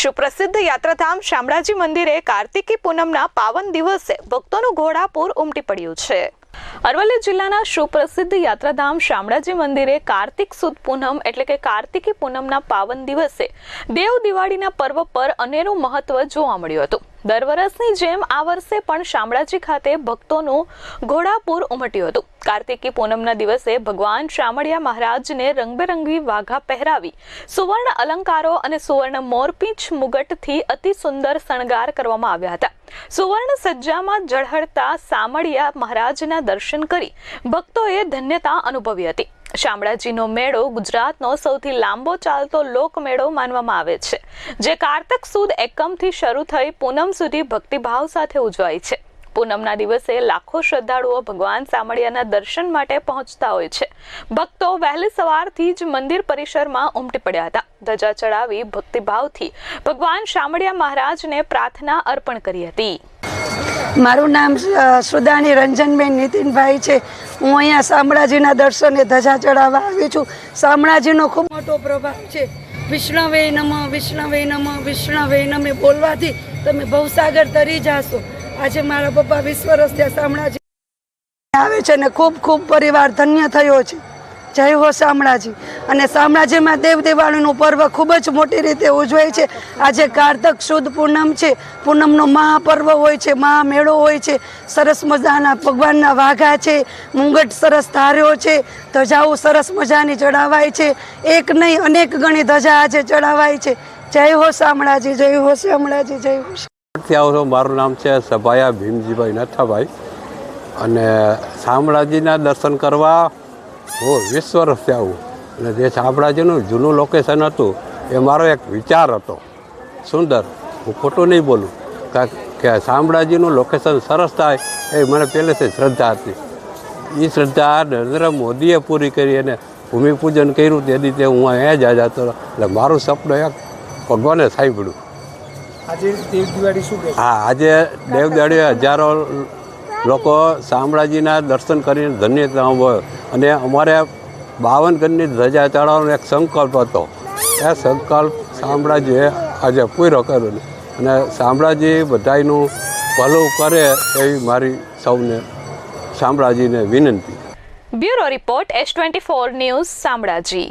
સુપ્રસિદ્ધ યાત્રાધામ શામળાજી મંદિરે કાર્તિકી પૂનમના પાવન દિવસે ભક્તોનું ઘોડાપૂર ઉમટી પડ્યું છે. અરવલ્લી જિલ્લાના સુપ્રસિદ્ધ યાત્રાધામ શામળાજી મંદિરે કાર્તિક સુદ પૂનમ એટલે કે કાર્તિકી પૂનમના પાવન દિવસે દેવ દિવાળીના પર્વ પર અનેરું મહત્વ જોવા મળ્યું હતું. દર વર્ષની જેમ આ વર્ષે પણ શામળાજી ખાતે ભક્તોનું ઘોડાપુર ઉમટ્યું હતું. કાર્તિકી પૂનમના દિવસે ભગવાન શામળિયા મહારાજને રંગબેરંગી વાઘા પહેરાવી, સુવર્ણ અલંકારો અને સુવર્ણ મોરપીંછ મુગટથી અતિ સુંદર શણગાર કરવામાં આવ્યા હતા. સુવર્ણ સજ્જામાં ઝળહળતા સામળિયા મહારાજના દર્શન કરી ભક્તોએ ધન્યતા અનુભવી હતી. શામળાજીનો મેળો ગુજરાતનો સૌથી લાંબો ચાલતો લોકમેળો માનવામાં આવે છે, જે કારતક સુદ એકમથી શરૂ થઈ પૂનમ સુધી ભક્તિભાવ સાથે ઉજવાય છે. પૂનમના દિવસે લાખો શ્રદ્ધાળુઓ ભગવાન સામળિયાના દર્શન માટે પહોંચતા હોય છે. ભક્તો વહેલી સવારથી જ મંદિર પરિસરમાં ઉમટી પડ્યા હતા. ધજા ચડાવી ભક્તિભાવથી ભગવાન શામળિયા મહારાજને પ્રાર્થના અર્પણ કરી હતી. મારું નામ સુદાની રંજનબેન નીતિનભાઈ છે. હું અહીંયા શામળાજીના દર્શને ધજા ચડાવવા આવી છું. શામળાજીનો ખૂબ મોટો પ્રભાવ છે. વિષ્ણવે નમ વિષ્ણવે નમ, વિષ્ણવે નમે બોલવાથી તમે ભવસાગર તરી જાશો. આજે મારા પપ્પા વીસ વર્ષ ત્યાં શામળાજી આવે છે ને ખૂબ ખૂબ પરિવાર ધન્ય થયો છે. જય હો શામળાજી. અને શામળાજીમાં દેવ દિવાળીનું પર્વ ખૂબ જ મોટી રીતે ઉજવાય છે. આજે કારતક શુદ્ધ પૂનમ છે. પૂનમનો મહાપર્વ હોય છે, મહામેળો હોય છે. સરસ મજાના ભગવાનના વાઘા છે. મુંગટ સરસ ધાર્યો છે. ધજાઓ સરસ મજાની ચડાવાય છે. એક નહીં, અનેક ગણી ધજા આજે ચડાવાય છે. જય હો શામળાજી, જય હો શામળાજી, જય હો આવું મારું નામ છે સભાયા ભીમજીભાઈ નાથાભાઈ. અને શામળાજીના દર્શન કરવા હું વીસ વર્ષથી આવું. અને જે શામળાજીનું જૂનું લોકેશન હતું એ મારો એક વિચાર હતો. સુંદર. હું ખોટું નહીં બોલું. કારણ કે શામળાજીનું લોકેશન સરસ થાય એ મને પહેલેથી શ્રદ્ધા હતી. એ શ્રદ્ધા નરેન્દ્ર મોદીએ પૂરી કરી અને ભૂમિપૂજન કર્યું તે રીતે હું અહીંયા જ જતો એટલે મારું સપનું એક ભગવાને સાંભળ્યું. આજે દેવ દિવાળી શું હા આજે દેવદાડીએ હજારો લોકો શામળાજીના દર્શન કરીને ધન્યતા હોય. અને અમારે બાવન ગણની ધજા ચડાવવાનો એક સંકલ્પ હતો. એ સંકલ્પ શામળાજીએ આજે પૂરો કર્યો અને શામળાજી બધાયનું ભલું કરે એવી મારી સૌને શામળાજીને વિનંતી. Bureau report S twenty four news Shamlaji.